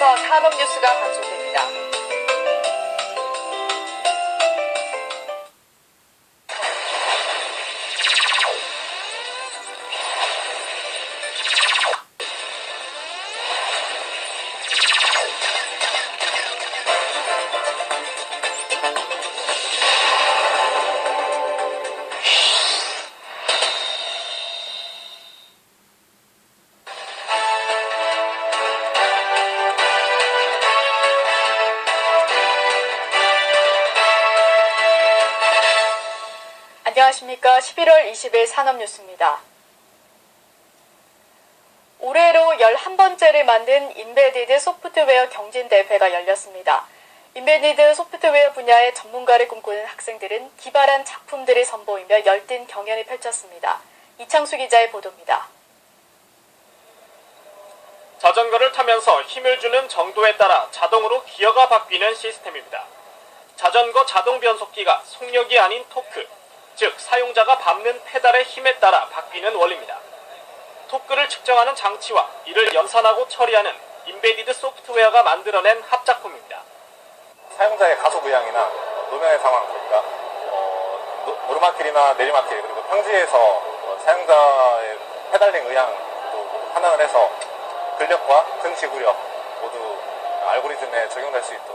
이어서 산업 뉴스가 방송됩니다. 안녕하십니까. 11월 20일 산업뉴스입니다. 올해로 11번째를 만든 인베디드 소프트웨어 경진대회가 열렸습니다. 인베디드 소프트웨어 분야의 전문가를 꿈꾸는 학생들은 기발한 작품들을 선보이며 열띤 경연을 펼쳤습니다. 이창수 기자의 보도입니다. 자전거를 타면서 힘을 주는 정도에 따라 자동으로 기어가 바뀌는 시스템입니다. 자전거 자동 변속기가 속력이 아닌 토크, 즉 사용자가 밟는 페달의 힘에 따라 바뀌는 원리입니다. 토크를 측정하는 장치와 이를 연산하고 처리하는 인베디드 소프트웨어가 만들어낸 합작품입니다. 사용자의 가속 의향이나 노면의 상황, 그러니까 어, 노- 오르막길이나 내리막길 그리고 평지에서 어, 사용자의 페달링 의향도 판단을 해서 근력과 등 지구력 모두 알고리즘에 적용될 수 있도록